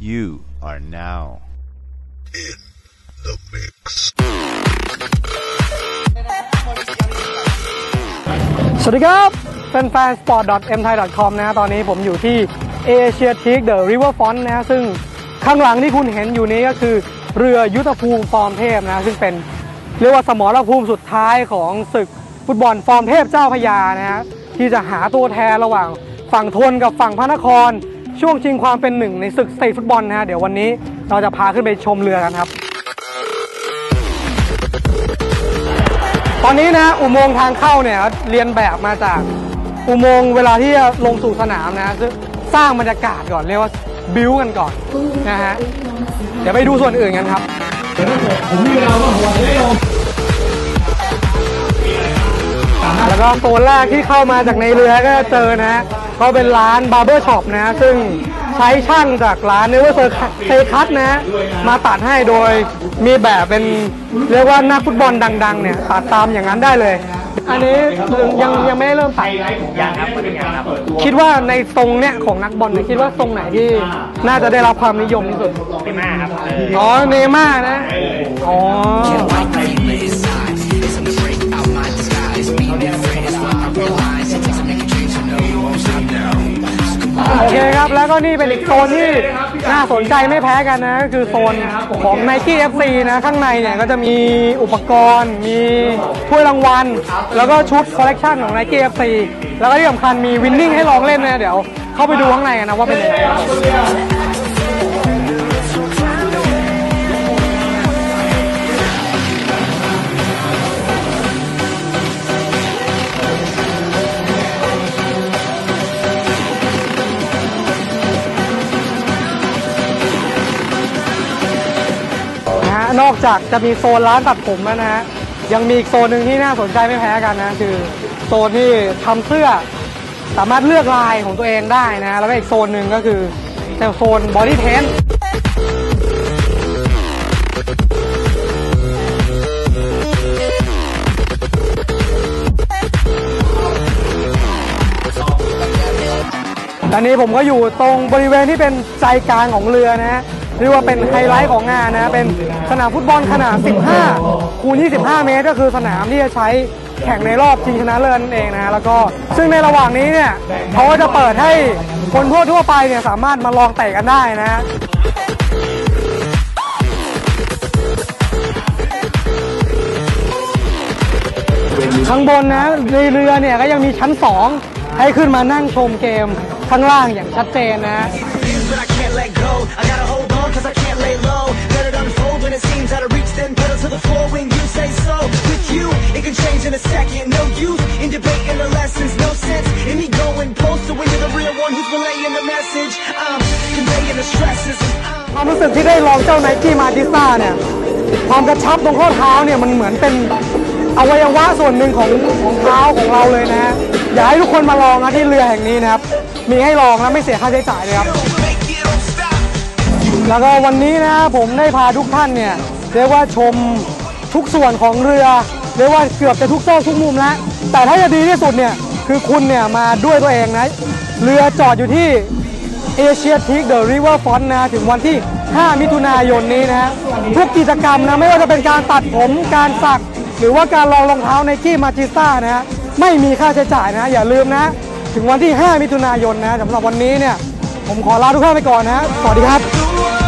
You are now the mix. สวัสดีครับแฟนๆ sport.mthai.com นะฮะตอนนี้ผมอยู่ที่ Asia t e a k The Riverfront นะฮะซึ่งข้างหลังที่คุณเห็นอยู่นี้ก็คือเรือยุทธภูมิฟอร์มเทพนะฮะซึ่งเป็นเรียกว่าสมรภูมิสุดท้ายของศึกฟุตบอลฟอร์มเทพเจ้าพยานะฮะที่จะหาตัวแทนระหว่างฝั่งทนกับฝั่งพระนคร ช่วงชิงความเป็นหนึ่งในศึกสเตทฟุตบอลนะฮะเดี๋ยววันนี้เราจะพาขึ้นไปชมเรือกันครับ ตอนนี้นะอุโมงค์ทางเข้าเนี่ยเรียนแบบมาจากอุโมงค์เวลาที่จะลงสู่สนามนะซึ่งสร้างบรรยากาศก่อนเรียกว่าบิวกันก่อนนะฮะเดี๋ยวไปดูส่วนอื่นกันครับแล้วก็โซนแรกที่เข้ามาจากในเรือก็จะเจอนะฮะ ก็เป็นร้านบาร์เบอร์ช็อปนะฮะซึ่งใช้ช่างจากร้านเนเวอร์เซอร์เซคัตนะฮะมาตัดให้โดยมีแบบเป็นเรียกว่านักฟุตบอลดังๆเนี่ยตัดตามอย่างนั้นได้เลย อันนี้ยังยังไม่ได้เริ่มตัดยังครับคนยังครับ คิดว่าในทรงเนี่ยของนักบอลเนี่ยคิดว่าทรงไหนที่น่าจะได้รับความนิยมที่สุดเนม่าครับอ๋อเนย์ม่าร์นะอ๋อโอ นี่เป็นอีกโซนที่น่าสนใจไม่แพ้กันนะก็คือโซนของ Nike FC นะข้างในเนี่ยก็จะมีอุปกรณ์ มีถ้วยรางวัล แล้วก็ชุดคอลเลกชันของ Nike FC แล้วก็ที่สำคัญมีวินนิ่งให้ลองเล่นนะเดี๋ยวเข้าไปดูข้างในกันนะว่าเป็นยังไง นอกจากจะมีโซนร้านตัดผมแล้วนะฮะยังมีอีกโซนหนึ่งที่น่าสนใจไม่แพ้กันนะคือโซนที่ทำเสื้อสามารถเลือกลายของตัวเองได้นะ แล้วก็อีกโซนหนึ่งก็คือโซนบอดี้เทนตอนนี้ผมก็อยู่ตรงบริเวณที่เป็นใจกลางของเรือนะฮะ เรียกว่าเป็นไฮไลท์ของงานนะเป็นสนามฟุตบอลขนาด 15 คูณ 25 เมตร ก็คือสนามที่จะใช้แข่งในรอบชิงชนะเลิศนั่นเองนะแล้วก็ซึ่งในระหว่างนี้เนี่ยเขาก็จะเปิดให้คนทั่วทั่วไปเนี่ยสามารถมาลองเตะกันได้นะข้างบนนะในเรือเนี่ยก็ยังมีชั้น 2 ให้ขึ้นมานั่งชมเกมข้างล่างอย่างชัดเจนนะ down cause I can't lay low. Let it unfold when it seems out of reach, then pedal to the floor when you say so. With you, it can change in a second. No use in debating the lessons, no sense in me going postal when you're the real one who's relaying the message. I'm conveying the stresses. ความรู้สึกที่ได้ลองเจ้าไนกี้มาดิสต้าเนี่ยความกระชับตรงข้อเท้าเนี่ยมันเหมือนเป็นอวัยวะส่วนหนึ่งของของเท้าของเราเลยนะฮะอยากให้ทุกคนมาลองนะที่เรือแห่งนี้นะครับ มีให้ลองแล้วไม่เสียค่าใช้จ่ายเลยครับ แล้วก็วันนี้นะผมได้พาทุกท่านเนี่ยเรียกว่าชมทุกส่วนของเรือ เรียกว่าเกือบจะทุกซอกทุกมุมแล้วแต่ถ้าจะดีที่สุดเนี่ยคือคุณเนี่ยมาด้วยตัวเองนะ เรือจอดอยู่ที่เอเชียทีกเดอะริเวอร์ฟอนนะถึงวันที่ 5 มิถุนายนนี้นะฮะทุกกิจกรรมนะไม่ว่าจะเป็นการตัดผมการสัก หรือว่าการลองรองเท้าในกี้มาจิสต้านะฮะไม่มีค่าใช้จ่ายนะ อย่าลืมนะ ถึงวันที่ 5 มิถุนายนนะสำหรับวันนี้เนี่ย ผมขอลาทุกท่านไปก่อนนะสวัสดีครับ